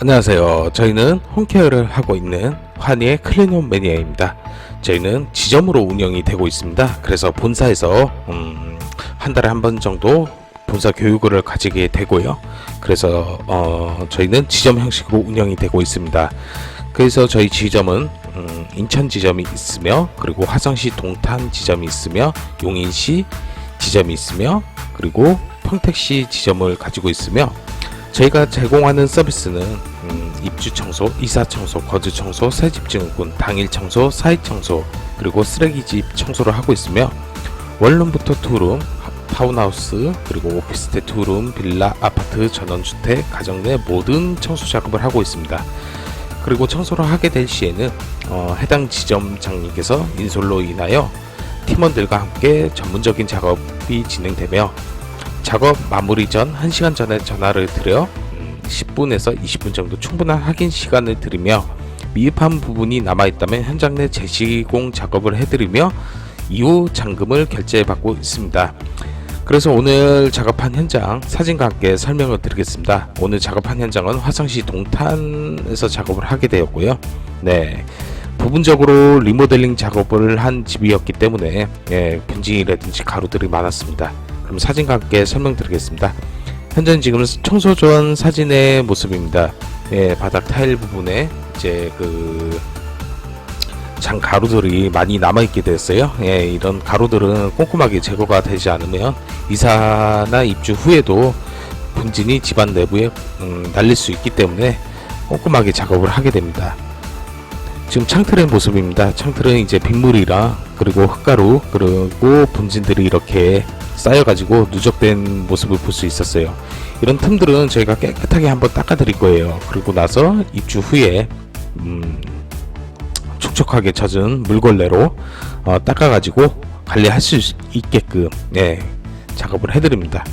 안녕하세요. 저희는 홈케어를 하고 있는 환희의 클리노 매니아입니다. 저희는 지점으로 운영이 되고 있습니다. 그래서 본사에서 음, 한 달에 한 번 정도 본사 교육을 가지게 되고요. 그래서 어, 저희는 지점 형식으로 운영이 되고 있습니다. 그래서 저희 지점은 음, 인천 지점이 있으며 그리고 화성시 동탄 지점이 있으며 용인시 지점이 있으며 그리고 평택시 지점을 가지고 있으며 저희가 제공하는 서비스는 음, 입주 청소, 이사 청소, 거주 청소, 새집 증후군, 당일 청소, 사익 청소, 그리고 쓰레기집 청소를 하고 있으며 원룸부터 투룸, 하- 타운하우스, 그리고 오피스텔 투룸, 빌라, 아파트, 전원주택, 가정 내 모든 청소 작업을 하고 있습니다. 그리고 청소를 하게 될 시에는 어, 해당 지점장님께서 인솔로 인하여 팀원들과 함께 전문적인 작업이 진행되며 작업 마무리 전 1시간 전에 전화를 드려 음, 10분에서 20분 정도 충분한 확인 시간을 드리며 미흡한 부분이 남아있다면 현장 내 재시공 작업을 해드리며 이후 잔금을 결제받고 있습니다. 그래서 오늘 작업한 현장 사진과 함께 설명을 드리겠습니다. 오늘 작업한 현장은 화성시 동탄에서 작업을 하게 되었고요. 네. 부분적으로 리모델링 작업을 한 집이었기 때문에 예, 분진이라든지 가루들이 많았습니다. 그럼 사진과 함께 설명드리겠습니다. 현재는 지금 청소 전 사진의 모습입니다. 예, 바닥 타일 부분에 이제 그 장 가루들이 많이 남아 있게 됐어요. 예, 이런 가루들은 꼼꼼하게 제거가 되지 않으면 이사나 입주 후에도 분진이 집안 내부에 음, 날릴 수 있기 때문에 꼼꼼하게 작업을 하게 됩니다. 지금 창틀의 모습입니다. 창틀은 이제 빗물이랑 그리고 흙가루 그리고 분진들이 이렇게 쌓여가지고 누적된 모습을 볼 수 있었어요. 이런 틈들은 저희가 깨끗하게 한번 닦아드릴 거예요. 그리고 나서 입주 후에 음, 촉촉하게 젖은 물걸레로 어, 닦아가지고 관리할 수 있게끔 네, 작업을 해드립니다.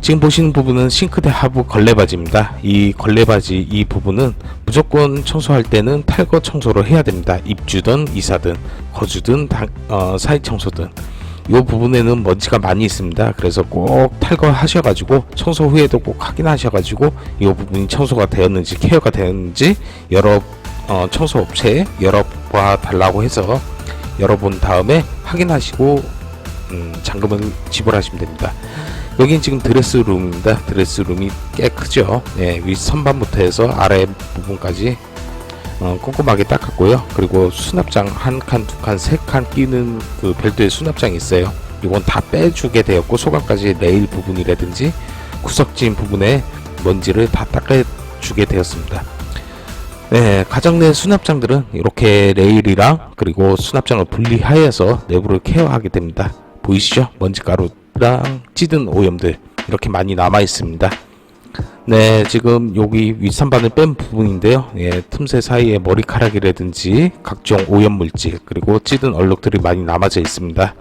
지금 보시는 부분은 싱크대 하부 걸레바지입니다. 이 걸레바지 이 부분은 무조건 청소할 때는 탈거 청소를 해야 됩니다. 입주든 이사든 거주든 당- 어, 사이 청소든 이 부분에는 먼지가 많이 있습니다. 그래서 꼭 탈거하셔가지고 청소 후에도 꼭 확인하셔가지고 이 부분이 청소가 되었는지 케어가 되었는지 여러 어, 청소 업체에 열어봐 달라고 해서 열어본 다음에 확인하시고 음, 잔금을 지불하시면 됩니다. 여긴 지금 드레스룸입니다. 드레스룸이 꽤 크죠. 예, 위 선반부터 해서 아래 부분까지 어, 꼼꼼하게 닦았고요. 그리고 수납장 한 칸, 두 칸, 세 칸 끼는 그 별도의 수납장이 있어요. 이건 다 빼주게 되었고 소각까지 레일 부분이라든지 구석진 부분에 먼지를 다 닦아주게 되었습니다. 네, 가정 내 수납장들은 이렇게 레일이랑 그리고 수납장을 분리하여서 내부를 케어하게 됩니다. 보이시죠? 먼지가루랑 찌든 오염들 이렇게 많이 남아 있습니다. 네, 지금 여기 윗선반을 뺀 부분인데요. 예, 틈새 사이에 머리카락이라든지 각종 오염 물질 그리고 찌든 얼룩들이 많이 남아져 있습니다.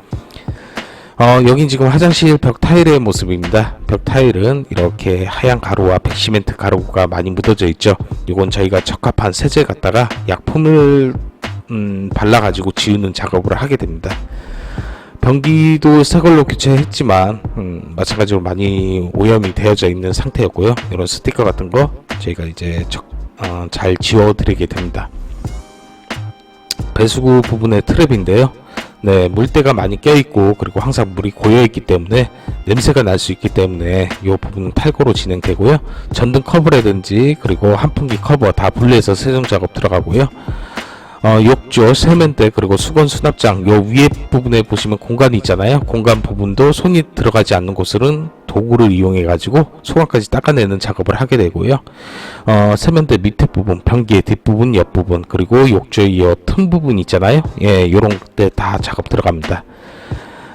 어, 여긴 지금 화장실 벽 타일의 모습입니다. 벽 타일은 이렇게 하얀 가루와 백시멘트 가루가 많이 묻어져 있죠. 이건 저희가 적합한 세제 갖다가 약품을 음, 발라가지고 지우는 작업을 하게 됩니다. 변기도 새 걸로 교체했지만 음, 마찬가지로 많이 오염이 되어져 있는 상태였고요. 이런 스티커 같은 거 저희가 이제 적, 어, 잘 지워드리게 됩니다. 배수구 부분의 트랩인데요. 네, 물때가 많이 껴있고 그리고 항상 물이 고여있기 때문에 냄새가 날 수 있기 때문에 이 부분은 탈거로 진행되고요. 전등 커버라든지 그리고 한풍기 커버 다 분리해서 세정 작업 들어가고요. 어, 욕조, 세면대 그리고 수건 수납장 요 위에 부분에 보시면 공간이 있잖아요. 공간 부분도 손이 들어가지 않는 곳은 도구를 이용해 가지고 소각까지 닦아내는 작업을 하게 되고요. 어, 세면대 밑에 부분, 변기의 뒷부분, 옆부분 그리고 욕조의 옆틈 부분 있잖아요. 예, 요런 때 다 작업 들어갑니다.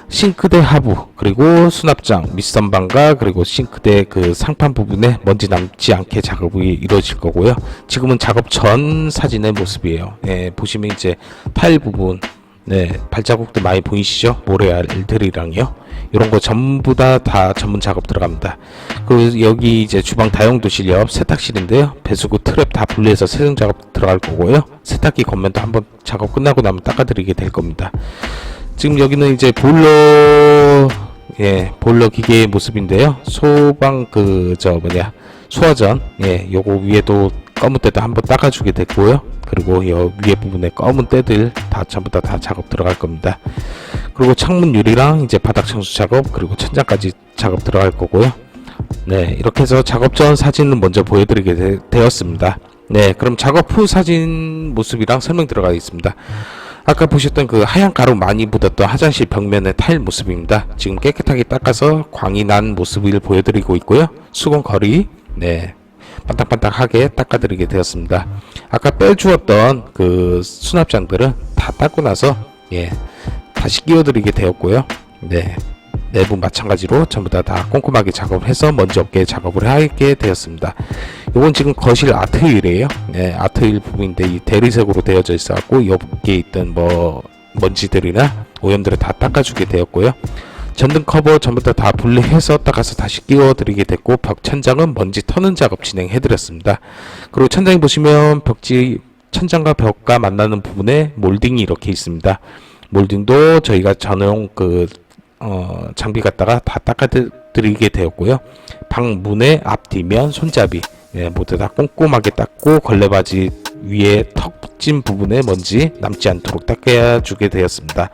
싱크대 하부 그리고 수납장 밑선반과 그리고 싱크대 그 상판 부분에 먼지 남지 않게 작업이 이루어질 거고요. 지금은 작업 전 사진의 모습이에요. 예, 보시면 이제 타일 부분 네, 발자국도 많이 보이시죠? 모래알들이랑요. 이런 거 전부 다 다 전문 작업 들어갑니다. 그리고 여기 이제 주방 다용도실 옆 세탁실인데요. 배수구 트랩 다 분리해서 세정 작업 들어갈 거고요. 세탁기 겉면도 한번 작업 끝나고 나면 닦아드리게 될 겁니다. 지금 여기는 이제 보일러 예, 보일러 기계의 모습인데요. 소방 그 저 뭐냐 소화전 예, 요거 위에도 검은 때도 한번 닦아주게 됐고요. 그리고 여 위에 부분에 검은 때들 다 전부 다, 다 작업 들어갈 겁니다. 그리고 창문 유리랑 이제 바닥 청소 작업 그리고 천장까지 작업 들어갈 거고요. 네, 이렇게 해서 작업 전 사진은 먼저 보여드리게 되, 되었습니다. 네, 그럼 작업 후 사진 모습이랑 설명 들어가 있습니다. 아까 보셨던 그 하얀 가루 많이 묻었던 화장실 벽면의 타일 모습입니다. 지금 깨끗하게 닦아서 광이 난 모습을 보여드리고 있고요. 수건 거리, 네, 반딱반딱하게 닦아드리게 되었습니다. 아까 빼주었던 그 수납장들은 다 닦고 나서 예 다시 끼워드리게 되었고요. 네 내부 마찬가지로 전부 다 다 꼼꼼하게 작업을 해서 먼지 없게 작업을 하게 되었습니다. 이건 지금 거실 아트일이에요. 네, 아트일 부분인데 이 대리색으로 되어져 있어갖고 여기에 있던 뭐 먼지들이나 오염들을 다 닦아주게 되었고요. 전등 커버 전부 다 다 분리해서 닦아서 다시 끼워드리게 됐고 벽 천장은 먼지 터는 작업 진행해드렸습니다. 그리고 천장에 보시면 벽지 천장과 벽과 만나는 부분에 몰딩이 이렇게 있습니다. 몰딩도 저희가 전용 그 어, 장비 갖다가 다 닦아드리게 되었고요. 방 문의 앞뒤면 손잡이 예, 모두 다 꼼꼼하게 닦고 걸레바지 위에 턱 붙인 부분에 먼지 남지 않도록 닦아주게 되었습니다.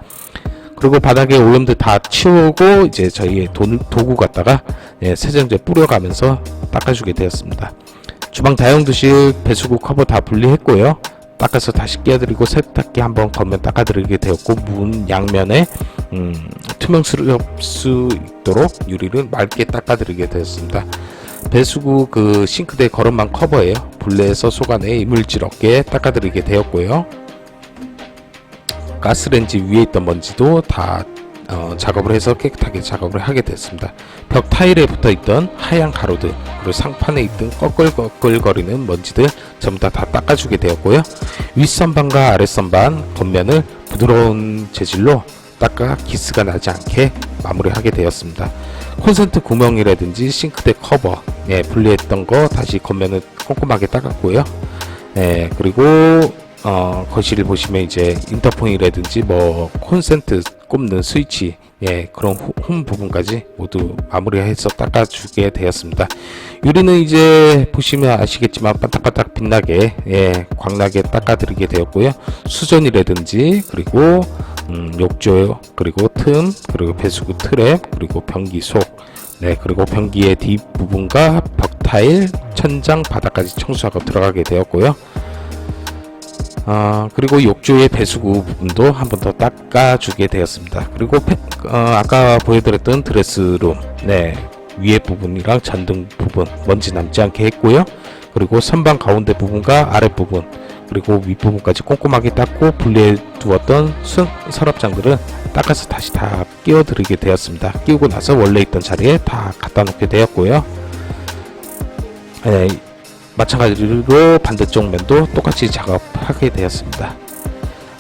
그리고 바닥에 오염들 다 치우고 이제 저희의 도, 도구 갖다가 예, 세정제 뿌려가면서 닦아주게 되었습니다. 주방 다용도실 배수구 커버 다 분리했고요. 닦아서 다시 끼워드리고 세탁기 한번 겉면 닦아드리게 되었고 문 양면에 음, 투명스럽 수 있도록 유리를 맑게 닦아드리게 되었습니다. 배수구 그 싱크대 거름만 커버예요. 불레에서 속안에 이물질 없게 닦아드리게 되었고요. 가스렌지 위에 있던 먼지도 다 어, 작업을 해서 깨끗하게 작업을 하게 됐습니다. 벽 타일에 붙어 있던 하얀 가루들 그리고 상판에 있던 꺼끌꺼끌거리는 먼지들 전부 다, 다 닦아주게 되었고요. 윗선반과 아랫선반 겉면을 부드러운 재질로 닦아 기스가 나지 않게 마무리하게 되었습니다. 콘센트 구멍이라든지 싱크대 커버 예, 분리했던 거 다시 겉면을 꼼꼼하게 닦았고요. 예, 그리고 어, 거실을 보시면 이제 인터폰이라든지 뭐 콘센트 꼽는 스위치 예 그런 후- 홈 부분까지 모두 마무리해서 닦아주게 되었습니다. 유리는 이제 보시면 아시겠지만 반딱반딱 빛나게 예 광나게 닦아드리게 되었고요. 수전이라든지 그리고 음, 욕조 그리고 틈 그리고 배수구 트랩 그리고 변기 속 네, 그리고 변기의 뒷 부분과 벽 타일, 천장, 바닥까지 청소하고 들어가게 되었고요. 아 그리고 욕조의 배수구 부분도 한 번 더 닦아주게 되었습니다. 그리고 페- 어, 아까 보여드렸던 드레스룸 네 위에 부분이랑 전등 부분 먼지 남지 않게 했고요. 그리고 선반 가운데 부분과 아랫 부분 그리고 윗 부분까지 꼼꼼하게 닦고 분리해 두었던 순 서랍장들은 닦아서 다시 다 끼워드리게 되었습니다. 끼우고 나서 원래 있던 자리에 다 갖다 놓게 되었고요. 네, 마찬가지로 반대쪽 면도 똑같이 작업하게 되었습니다.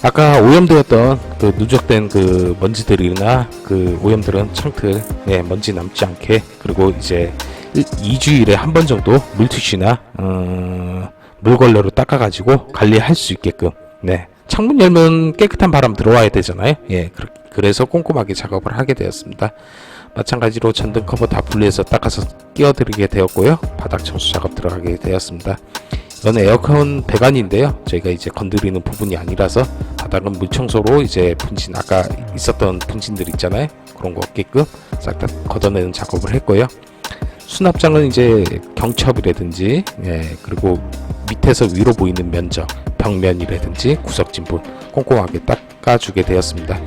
아까 오염되었던 그 누적된 그 먼지들이나 그 오염들은 창틀 네, 먼지 남지 않게 그리고 이제 2주일에 한 번 정도 물티슈나 어, 물걸레로 닦아가지고 관리할 수 있게끔 네 창문 열면 깨끗한 바람 들어와야 되잖아요. 예, 그래서 꼼꼼하게 작업을 하게 되었습니다. 마찬가지로 전등 커버 다 분리해서 닦아서 끼워드리게 되었고요. 바닥 청소 작업 들어가게 되었습니다. 이건 에어컨 배관인데요. 저희가 이제 건드리는 부분이 아니라서 바닥은 물 청소로 이제 분진 아까 있었던 분진들 있잖아요. 그런 거 없게끔 싹 다 걷어내는 작업을 했고요. 수납장은 이제 경첩이라든지 예, 그리고 밑에서 위로 보이는 면적, 벽면이라든지 구석진 부분 꼼꼼하게 닦아주게 되었습니다.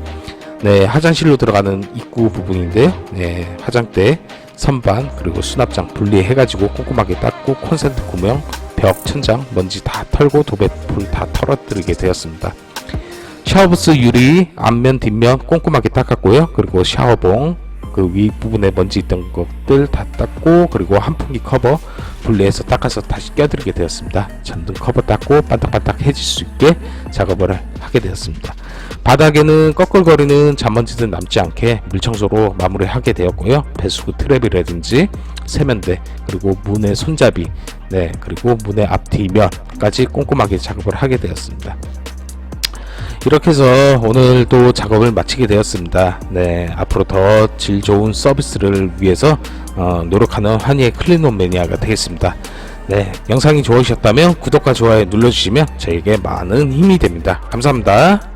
네, 화장실로 들어가는 입구 부분인데요. 네, 화장대, 선반, 그리고 수납장 분리해가지고 꼼꼼하게 닦고 콘센트 구멍, 벽, 천장, 먼지 다 털고 도배풀 다 털어드리게 되었습니다. 샤워부스 유리 앞면 뒷면 꼼꼼하게 닦았고요. 그리고 샤워봉 그 윗부분에 먼지 있던 것들 다 닦고 그리고 한풍기 커버 분리해서 닦아서 다시 껴드리게 되었습니다. 전등 커버 닦고 반딱반딱 해질 수 있게 작업을 하게 되었습니다. 바닥에는 꺼끌거리는 잔먼지들 남지 않게 물청소로 마무리하게 되었고요. 배수구 트랩이라든지 세면대 그리고 문의 손잡이 네 그리고 문의 앞뒤면까지 꼼꼼하게 작업을 하게 되었습니다. 이렇게 해서 오늘 또 작업을 마치게 되었습니다. 네, 앞으로 더 질 좋은 서비스를 위해서 어, 노력하는 환희의 클린홈 매니아가 되겠습니다. 네, 영상이 좋으셨다면 구독과 좋아요 눌러주시면 저에게 많은 힘이 됩니다. 감사합니다.